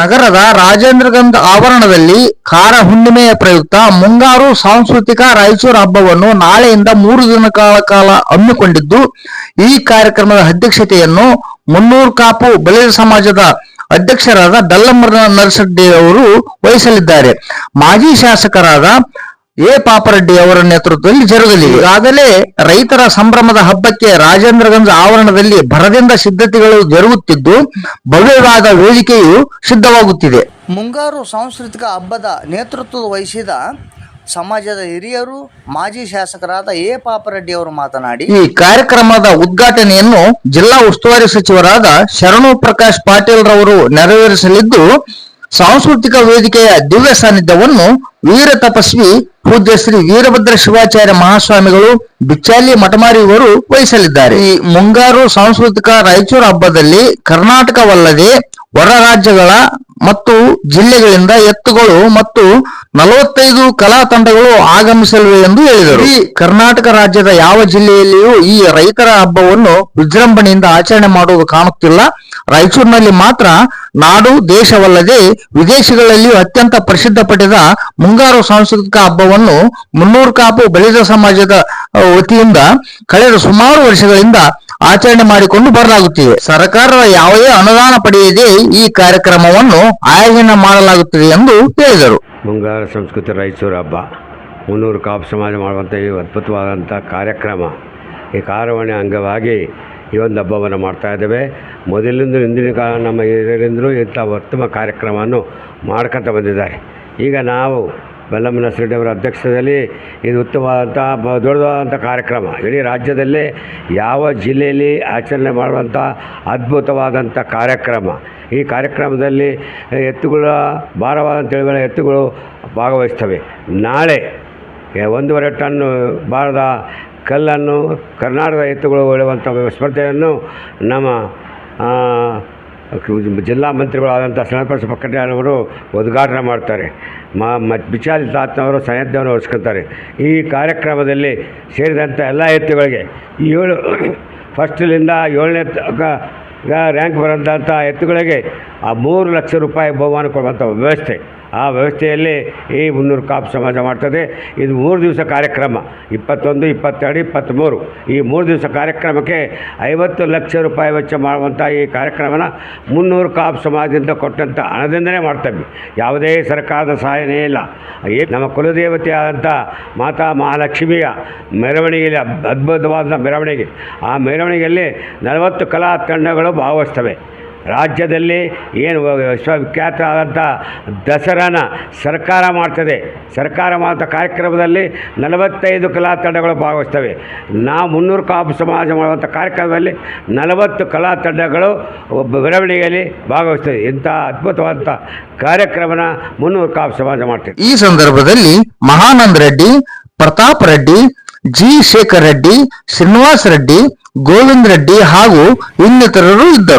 ನಗರದ ರಾಜೇಂದ್ರಗಂಧ ಆವರಣದಲ್ಲಿ ಕಾರ ಹುಣ್ಣಿಮೆಯ ಪ್ರಯುಕ್ತ ಮುಂಗಾರು ಸಾಂಸ್ಕೃತಿಕ ರಾಯಚೂರು ಹಬ್ಬವನ್ನು ನಾಳೆಯಿಂದ ಮೂರು ದಿನಗಳ ಕಾಲ ಹಮ್ಮಿಕೊಂಡಿದ್ದು, ಈ ಕಾರ್ಯಕ್ರಮದ ಅಧ್ಯಕ್ಷತೆಯನ್ನು ಮುನ್ನೂರು ಕಾಪು ಬಲಿಜ ಸಮಾಜದ ಅಧ್ಯಕ್ಷರಾದ ಡಲ್ಲಮ್ಮರ ನರಸಡ್ಡಿ ಅವರು ವಹಿಸಲಿದ್ದಾರೆ. ಮಾಜಿ ಶಾಸಕರಾದ ಎ ಪಾಪರೆಡ್ಡಿ ಅವರ ನೇತೃತ್ವದಲ್ಲಿ ಜರುಗಲಿ ಈಗಾಗಲೇ ರೈತರ ಸಂಭ್ರಮದ ಹಬ್ಬಕ್ಕೆ ರಾಜೇಂದ್ರಗಂಜ ಆವರಣದಲ್ಲಿ ಭರದಿಂದ ಸಿದ್ಧತೆಗಳು ಜರುಗುತ್ತಿದ್ದು ಭವ್ಯವಾದ ವೇದಿಕೆಯು ಸಿದ್ಧವಾಗುತ್ತಿದೆ. ಮುಂಗಾರು ಸಾಂಸ್ಕೃತಿಕ ಹಬ್ಬದ ನೇತೃತ್ವ ವಹಿಸಿದ ಸಮಾಜದ ಹಿರಿಯರು ಮಾಜಿ ಶಾಸಕರಾದ ಎ ಪಾಪರೆಡ್ಡಿ ಅವರು ಮಾತನಾಡಿ ಈ ಕಾರ್ಯಕ್ರಮದ ಉದ್ಘಾಟನೆಯನ್ನು ಜಿಲ್ಲಾ ಉಸ್ತುವಾರಿ ಸಚಿವರಾದ ಶರಣು ಪ್ರಕಾಶ್ ಪಾಟೀಲ್ ರವರು ನೆರವೇರಿಸಲಿದ್ದು ಸಾಂಸ್ಕೃತಿಕ ವೇದಿಕೆಯ ದಿವ್ಯ ಸಾನ್ನಿಧ್ಯವನ್ನು ವೀರ ತಪಸ್ವಿ ಪೂಜ್ಯ ಶ್ರೀ ವೀರಭದ್ರ ಶಿವಾಚಾರ್ಯ ಮಹಾಸ್ವಾಮಿಗಳು ಬಿಚ್ಚಾಲಿ ಮಠಮಾರಿ ಇವರು ವಹಿಸಲಿದ್ದಾರೆ. ಈ ಮುಂಗಾರು ಸಾಂಸ್ಕೃತಿಕ ರಾಯಚೂರು ಹಬ್ಬದಲ್ಲಿ ಕರ್ನಾಟಕವಲ್ಲದೆ ಹೊರ ರಾಜ್ಯಗಳ ಮತ್ತು ಜಿಲ್ಲೆಗಳಿಂದ ಎತ್ತುಗಳು ಮತ್ತು ನಲವತ್ತೈದು ಕಲಾ ತಂಡಗಳು ಆಗಮಿಸಲಿವೆ ಎಂದು ಹೇಳಿದರು. ಈ ಕರ್ನಾಟಕ ರಾಜ್ಯದ ಯಾವ ಜಿಲ್ಲೆಯಲ್ಲಿಯೂ ಈ ರೈತರ ಹಬ್ಬವನ್ನು ವಿಜೃಂಭಣೆಯಿಂದ ಆಚರಣೆ ಮಾಡುವುದು ಕಾಣುತ್ತಿಲ್ಲ. ರಾಯಚೂರಿನಲ್ಲಿ ಮಾತ್ರ ನಾಡು ದೇಶವಲ್ಲದೆ ವಿದೇಶಗಳಲ್ಲಿಯೂ ಅತ್ಯಂತ ಪ್ರಸಿದ್ಧ ಪಡೆದ ಮುಂಗಾರು ಸಾಂಸ್ಕೃತಿಕ ಹಬ್ಬವನ್ನು ಮುನ್ನೂರು ಕಾಪು ಬಲಿತ ಸಮಾಜದ ವತಿಯಿಂದ ಕಳೆದ ಸುಮಾರು ವರ್ಷಗಳಿಂದ ಆಚರಣೆ ಮಾಡಿಕೊಂಡು ಬರಲಾಗುತ್ತಿದೆ. ಸರ್ಕಾರದ ಯಾವುದೇ ಅನುದಾನ ಪಡೆಯದೇ ಈ ಕಾರ್ಯಕ್ರಮವನ್ನು ಆಯೋಜನೆ ಮಾಡಲಾಗುತ್ತಿದೆ ಎಂದು ಹೇಳಿದರು. ಮುಂಗಾರ ಸಂಸ್ಕೃತಿ ರಾಯಚೂರು ಹಬ್ಬ, ಮುನ್ನೂರು ಕಾಪು ಸಮಾಜ ಮಾಡುವಂಥ ಈ ಅದ್ಭುತವಾದಂಥ ಕಾರ್ಯಕ್ರಮ, ಈ ಕಾರ್ಯವಣೆ ಅಂಗವಾಗಿ ಈ ಒಂದು ಹಬ್ಬವನ್ನು ಮಾಡ್ತಾ ಇದ್ದೇವೆ. ಮೊದಲಿಂದ ಹಿಂದಿನ ಕಾಲ ನಮ್ಮ ಹಿರಿಯರಿಂದಲೂ ಇಂಥ ಉತ್ತಮ ಕಾರ್ಯಕ್ರಮವನ್ನು ಮಾಡ್ಕೊತ ಬಂದಿದ್ದಾರೆ. ಈಗ ನಾವು ಬೆಲ್ಲಮ್ಮನ ಅವರ ಅಧ್ಯಕ್ಷತೆಯಲ್ಲಿ ಇದು ಉತ್ತಮವಾದಂಥ ದೊಡ್ಡದಾದಂಥ ಕಾರ್ಯಕ್ರಮ. ಇಡೀ ರಾಜ್ಯದಲ್ಲೇ ಯಾವ ಜಿಲ್ಲೆಯಲ್ಲಿ ಆಚರಣೆ ಮಾಡುವಂಥ ಅದ್ಭುತವಾದಂಥ ಕಾರ್ಯಕ್ರಮ. ಈ ಕಾರ್ಯಕ್ರಮದಲ್ಲಿ ಎತ್ತುಗಳ, ಭಾರವಾದ ತಿಳಿಗಳ ಎತ್ತುಗಳು ಭಾಗವಹಿಸ್ತವೆ ನಾಳೆ ಒಂದೂವರೆ ಟನ್ನು ಭಾರದ ಕಲ್ಲನ್ನು ಕರ್ನಾಟಕದ ಎತ್ತುಗಳು ಹೇಳುವಂಥ ಸ್ಪರ್ಧೆಯನ್ನು ನಮ್ಮ ಜಿಲ್ಲಾ ಮಂತ್ರಿಗಳಾದಂಥ ಶರಣಪ್ರಸಾದ್ ಅವರು ಉದ್ಘಾಟನೆ ಮಾಡ್ತಾರೆ. ಮಾ ಮತ್ತು ಬಿಚಾಲಿ ತಾತ್ನವರು ಸಾನ್ನಿಧ್ಯವನ್ನು ವಹಿಸ್ಕೊತಾರೆ ಈ ಕಾರ್ಯಕ್ರಮದಲ್ಲಿ ಸೇರಿದಂಥ ಎಲ್ಲ ಎತ್ತುಗಳಿಗೆ ಏಳು ಫಸ್ಟ್ಲಿಂದ ಏಳನೇ ರ್ಯಾಂಕ್ ಬರೋಂಥ ಎತ್ತುಗಳಿಗೆ ಆ ಮೂರು ಲಕ್ಷ ರೂಪಾಯಿ ಬಹುಮಾನ ಕೊಡುವಂಥ ವ್ಯವಸ್ಥೆ. ಆ ವ್ಯವಸ್ಥೆಯಲ್ಲಿ ಈ ಮುನ್ನೂರು ಕಾಪ್ ಸಮಾಜ ಮಾಡ್ತದೆ. ಇದು ಮೂರು ದಿವಸ ಕಾರ್ಯಕ್ರಮ. ಇಪ್ಪತ್ತೊಂದು, ಇಪ್ಪತ್ತೆರಡು, ಇಪ್ಪತ್ತ್ಮೂರು. ಈ ಮೂರು ದಿವಸ ಕಾರ್ಯಕ್ರಮಕ್ಕೆ ಐವತ್ತು ಲಕ್ಷ ರೂಪಾಯಿ ವೆಚ್ಚ ಮಾಡುವಂಥ ಈ ಕಾರ್ಯಕ್ರಮನ ಮುನ್ನೂರು ಕಾಪ್ ಸಮಾಜದಿಂದ ಕೊಟ್ಟಂಥ ಹಣದಿಂದಲೇ ಮಾಡ್ತೇವೆ. ಯಾವುದೇ ಸರ್ಕಾರದ ಸಹಾಯನೇ ಇಲ್ಲ. ನಮ್ಮ ಕುಲದೇವತೆ ಆದಂಥ ಮಾತಾ ಮಹಾಲಕ್ಷ್ಮಿಯ ಮೆರವಣಿಗೆಯಲ್ಲಿ ಅದ್- ಅದ್ಭುತವಾದ ಮೆರವಣಿಗೆ. ಆ ಮೆರವಣಿಗೆಯಲ್ಲಿ ನಲವತ್ತು ಕಲಾ ತಂಡಗಳು ಭಾಗವಹಿಸ್ತವೆ. ರಾಜ್ಯದಲ್ಲಿ ಏನು ವಿಶ್ವವಿಖ್ಯಾತ ಆದಂಥ ದಸರಾನ ಸರ್ಕಾರ ಮಾಡ್ತದೆ. ಸರ್ಕಾರ ಮಾಡುವಂಥ ಕಾರ್ಯಕ್ರಮದಲ್ಲಿ ನಲವತ್ತೈದು ಕಲಾ ತಂಡಗಳು ಭಾಗವಹಿಸ್ತವೆ. ನಾವು ಮುನ್ನೂರು ಕಾಪು ಸಮಾಜ ಮಾಡುವಂಥ ಕಾರ್ಯಕ್ರಮದಲ್ಲಿ ನಲವತ್ತು ಕಲಾ ತಂಡಗಳು ಒಬ್ಬ ಮೆರವಣಿಗೆಯಲ್ಲಿ ಭಾಗವಹಿಸ್ತವೆ ಇಂಥ ಅದ್ಭುತವಾದಂಥ ಕಾರ್ಯಕ್ರಮನ ಮುನ್ನೂರು ಕಾಪು ಸಮಾಜ ಮಾಡ್ತದೆ. ಈ ಸಂದರ್ಭದಲ್ಲಿ ಮಹಾನಂದ ರೆಡ್ಡಿ, ಪ್ರತಾಪ್ ರೆಡ್ಡಿ, ಜಿ ಶೇಖರ್ ರೆಡ್ಡಿ, ಶ್ರೀನಿವಾಸ್ ರೆಡ್ಡಿ, ಗೋವಿಂದ್ ರೆಡ್ಡಿ ಹಾಗೂ ಇನ್ನಿತರರು ಇದ್ದರು.